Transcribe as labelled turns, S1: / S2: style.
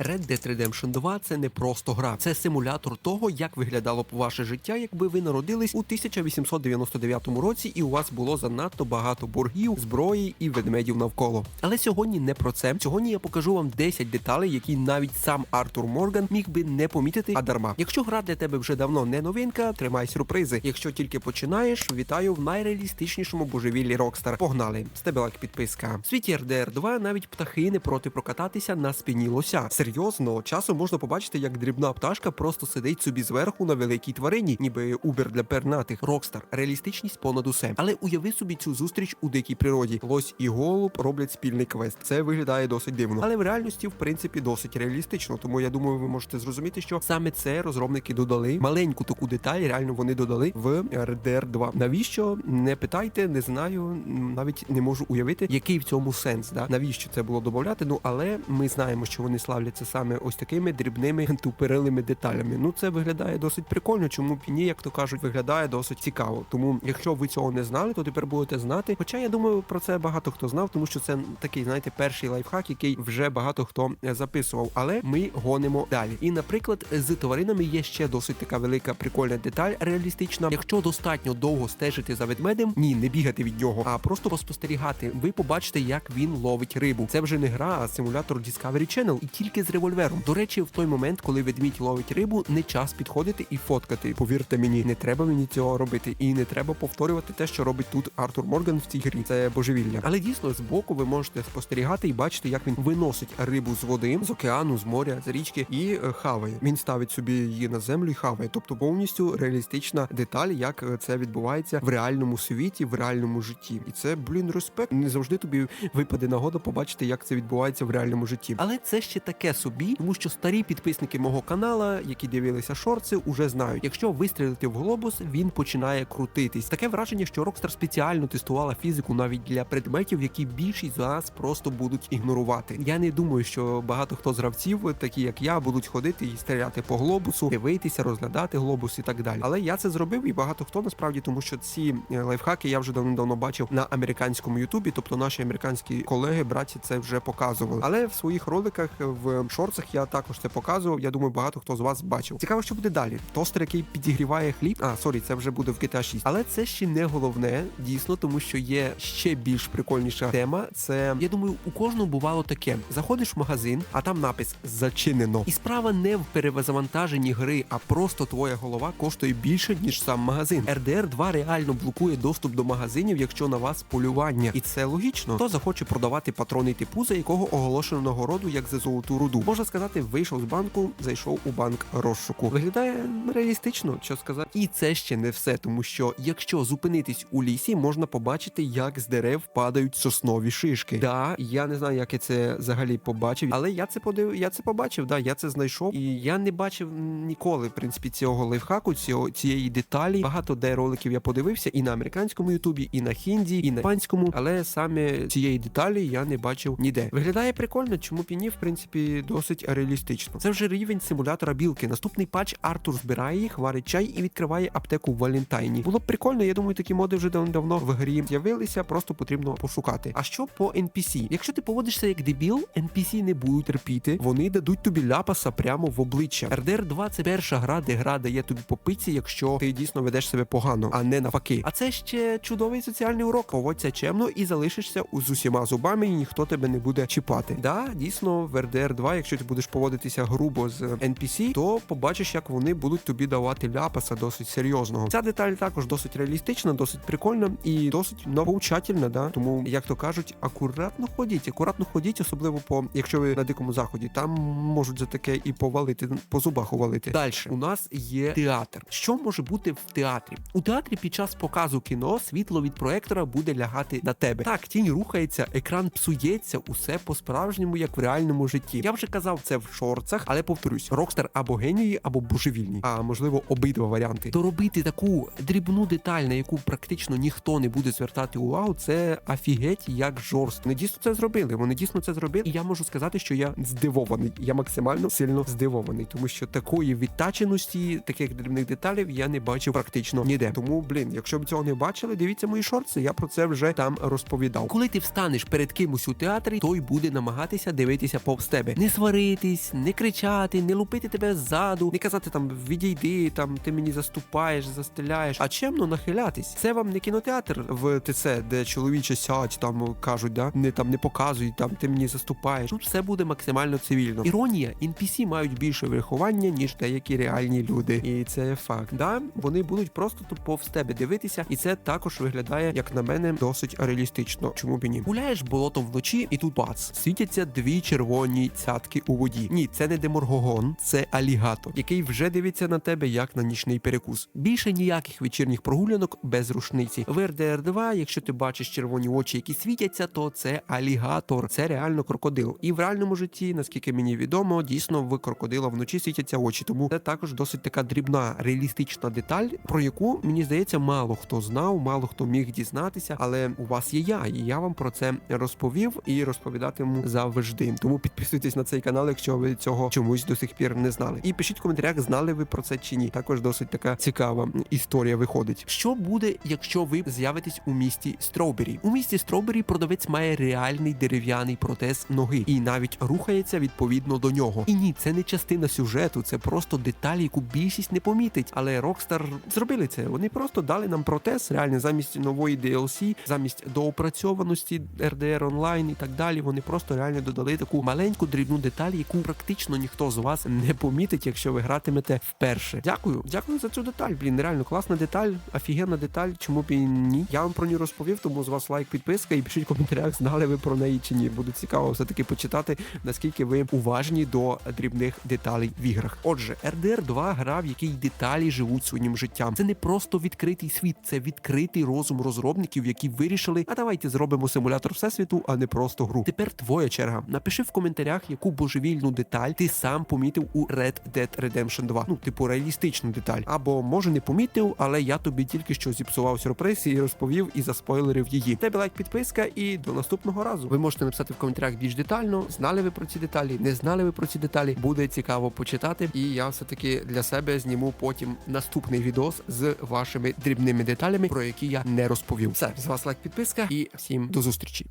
S1: Red Dead Redemption 2 це не просто гра, це симулятор того, як виглядало б ваше життя, якби ви народились у 1899 році, і у вас було занадто багато боргів, зброї і ведмедів навколо. Але сьогодні не про це. Сьогодні я покажу вам 10 деталей, які навіть сам Артур Морган міг би не помітити, а дарма. Якщо гра для тебе вже давно не новинка, тримай сюрпризи. Якщо тільки починаєш, вітаю в найреалістичнішому божевіллі Rockstar. Погнали! З тебе лайк підписка. В світі RDR 2 навіть птахи не проти прокататися на спині лося. Серйозно, часом можна побачити, як дрібна пташка просто сидить собі зверху на великій тварині, ніби убер для пернатих. Rockstar. реалістичність понад усе. Але уяви собі цю зустріч у дикій природі. Лось і голуб роблять спільний квест. Це виглядає досить дивно. Але в реальності, в принципі, досить реалістично. Тому я думаю, ви можете зрозуміти, що саме це розробники додали. Маленьку таку деталь, реально вони додали в RDR 2. Навіщо? Не питайте, не знаю, навіть не можу уявити, який в цьому сенс. Да? Навіщо це було додати? Ну але ми знаємо, що вони славляться саме ось такими дрібними тупорилими деталями. Ну це виглядає досить прикольно. Чому б ні, як то кажуть, виглядає досить цікаво. Тому, якщо ви цього не знали, то тепер будете знати. Хоча я думаю, про це багато хто знав, тому що це такий, знаєте, перший лайфхак, який вже багато хто е, записував. Але ми гонимо далі. І, наприклад, з тваринами є ще досить така велика прикольна деталь реалістична. Якщо достатньо довго стежити за ведмедем, ні, не бігати від нього, а просто поспостерігати. Ви побачите, як він ловить рибу. Це вже не гра, а симулятор Discovery Channel і тільки з револьвером. До речі, в той момент, коли ведмідь ловить рибу, не час підходити і фоткати. Повірте мені, не треба мені цього робити, і не треба повторювати те, що робить тут Артур Морган в цій грі. Це божевілля. Але дійсно збоку ви можете спостерігати і бачити, як він виносить рибу з води, з океану, з моря, з річки і е, хаває. Він ставить собі її на землю і хаває. Тобто повністю реалістична деталь, як е, це відбувається в реальному світі, в реальному житті. І це, блін, респект. Не завжди тобі випаде нагода побачити, як це відбувається в реальному житті. Але це ще таке собі, тому що старі підписники мого канала, які дивилися шорти, уже знають. Якщо вистрілити в глобус, він починає крутитись. Таке враження, що Rockstar спеціально тестувала фізику навіть для предметів, які більшість з нас просто будуть ігнорувати. Я не думаю, що багато хто з гравців, такі як я, будуть ходити і стріляти по глобусу, дивитися, розглядати глобус і так далі. Але я це зробив, і багато хто насправді, тому що ці е, лайфхаки я вже давно бачив на американському ютубі, тобто наші американські колеги, браті, це вже показували. Але в своїх роликах в шорцах я також це показував. Я думаю, багато хто з вас бачив. Цікаво, що буде далі. Тостер, який підігріває хліб. А, сорі, це вже буде в GTA 6. Але це ще не головне, дійсно, тому що є ще більш прикольніша тема. Це я думаю, у кожного бувало таке: заходиш в магазин, а там напис зачинено. І справа не в перевантаженні гри, а просто твоя голова коштує більше ніж сам магазин. RDR 2 реально блокує доступ до магазинів, якщо на вас полювання, і це логічно. Хто захоче продавати патрони типу, за якого оголошено нагороду як за золоту руду. Можна сказати, вийшов з банку, зайшов у банк розшуку. Виглядає реалістично, що сказати. І це ще не все, тому що якщо зупинитись у лісі, можна побачити, як з дерев падають соснові шишки. Да, я не знаю, як я це взагалі побачив, але я це подив, я це побачив. Да, я це знайшов, і я не бачив ніколи, в принципі, цього лайфхаку, цього цієї деталі. Багато де роликів я подивився і на американському ютубі, і на хінді, і на іспанському, але саме цієї деталі я не бачив ніде. Виглядає прикольно, чому б і ні, в принципі, досить реалістично. Це вже рівень симулятора білки. Наступний патч Артур збирає їх, варить чай і відкриває аптеку в Валентайні. Було б прикольно, я думаю, такі моди вже давно в грі з'явилися, просто потрібно пошукати. А що по NPC? Якщо ти поводишся як дебіл, NPC не будуть терпіти, вони дадуть тобі ляпаса прямо в обличчя. RDR 2 це перша гра, де гра дає тобі по пиці, якщо ти дійсно ведеш себе погано, а не навпаки. А це ще чудовий соціальний урок. Поводься чемно і залишишся з усіма зубами, і ніхто тебе не буде чіпати. Да, дійсно, в RDR 2, якщо ти будеш поводитися грубо з NPC, то побачиш, як вони будуть тобі давати ляпаса досить серйозного. Ця деталь також досить реалістична, досить прикольна і досить навчательна. Да? Тому, як то кажуть, акуратно ходіть, акуратно ходіть, особливо по якщо ви на дикому заході, там можуть за таке і повалити по зубах увалити. Далі у нас є театр. Що може бути в театрі? У театрі під час показу кіно світло від проектора буде лягати на тебе. Так, тінь рухається, екран псується, усе по-справжньому, як в реальному житті. Я вже казав це в шорцах, але повторюсь: Рокстар або генії, або божевільні, а можливо обидва варіанти. Доробити таку дрібну деталь, на яку практично ніхто не буде звертати увагу, це афігеть як жорстко. Вони дійсно це зробили. Вони дійсно це зробили. І я можу сказати, що я здивований. Я максимально сильно здивований, тому що такої відтаченості, таких дрібних деталів я не бачив практично ніде. Тому, блін, якщо б цього не бачили, дивіться мої шорти. Я про це вже там розповідав. Коли ти встанеш перед кимось у театрі, той буде намагатися дивитися повз тебе. Не сваритись, не кричати, не лупити тебе ззаду, не казати там відійди, там ти мені заступаєш, застеляєш, а чемно нахилятись. Це вам не кінотеатр в ТЦ, де чоловічі сядь, там кажуть, да не там не показують, там ти мені заступаєш. Тут все буде максимально цивільно. Іронія, NPC мають більше виховання, ніж деякі реальні люди. І це факт. Да, вони будуть просто тут повз тебе дивитися, і це також виглядає, як на мене, досить реалістично. Чому б і ні? Гуляєш болотом вночі, і тут бац, світяться дві червоні цятки у воді. Ні, це не деморгогон, це алігатор, який вже дивиться на тебе як на нічний перекус. Більше ніяких вечірніх прогулянок без рушниці. В РДР 2, якщо ти бачиш червоні очі, які світяться, то це алігатор, це реально крокодил. І в реальному житті, наскільки мені відомо, дійсно в крокодила вночі світяться очі. Тому це також досить така дрібна реалістична деталь, про яку мені здається, мало хто знав, мало хто міг дізнатися. Але у вас є я, і я вам про це розповів і розповідатиму завжди. Тому підписуйтесь на цей канал, якщо ви цього чомусь до сих пір не знали. І пишіть в коментарях, знали ви про це чи ні. Також досить така цікава історія виходить. Що буде, якщо ви з'явитесь у місті Строубері? У місті Строубері продавець має реальний дерев'яний протез ноги і навіть рухається відповідно до нього. І ні, це не частина сюжету, це просто деталь, яку більшість не помітить. Але Rockstar зробили це. Вони просто дали нам протез, реально замість нової DLC, замість доопрацьованості RDR онлайн і так далі. Вони просто реально додали таку маленьку дрібну деталь, яку практично ніхто з вас не помітить, якщо ви гратимете вперше. Дякую, дякую за цю деталь. Блін, реально класна деталь, офігенна деталь. Чому б і ні? Я вам про нього розповів, тому з вас лайк, підписка і пишіть в коментарях, знали ви про неї чи ні. Буде цікаво все таки почитати, наскільки ви уважні до дрібних деталей в іграх. Отже, RDR 2 гра, в якій деталі живуть своїм життям. Це не просто відкритий світ, це відкритий розум розробників, які вирішили, а давайте зробимо симулятор всесвіту, а не просто гру. Тепер твоя черга. Напиши в коментарях, яку божевільну деталь ти сам помітив у Red Dead Redemption 2. Ну, типу, реалістичну деталь. Або може не помітив, але я тобі тільки що зіпсував сюрприз і розповів і заспойлерив її. Тебе лайк, підписка, і до наступного разу. Ви можете написати в коментарях більш детально. Знали ви про ці деталі, не знали ви про ці деталі. Буде цікаво почитати. І я все таки для себе зніму потім наступний відос з вашими дрібними деталями, про які я не розповів. Все, з вас лайк, підписка і всім до зустрічі.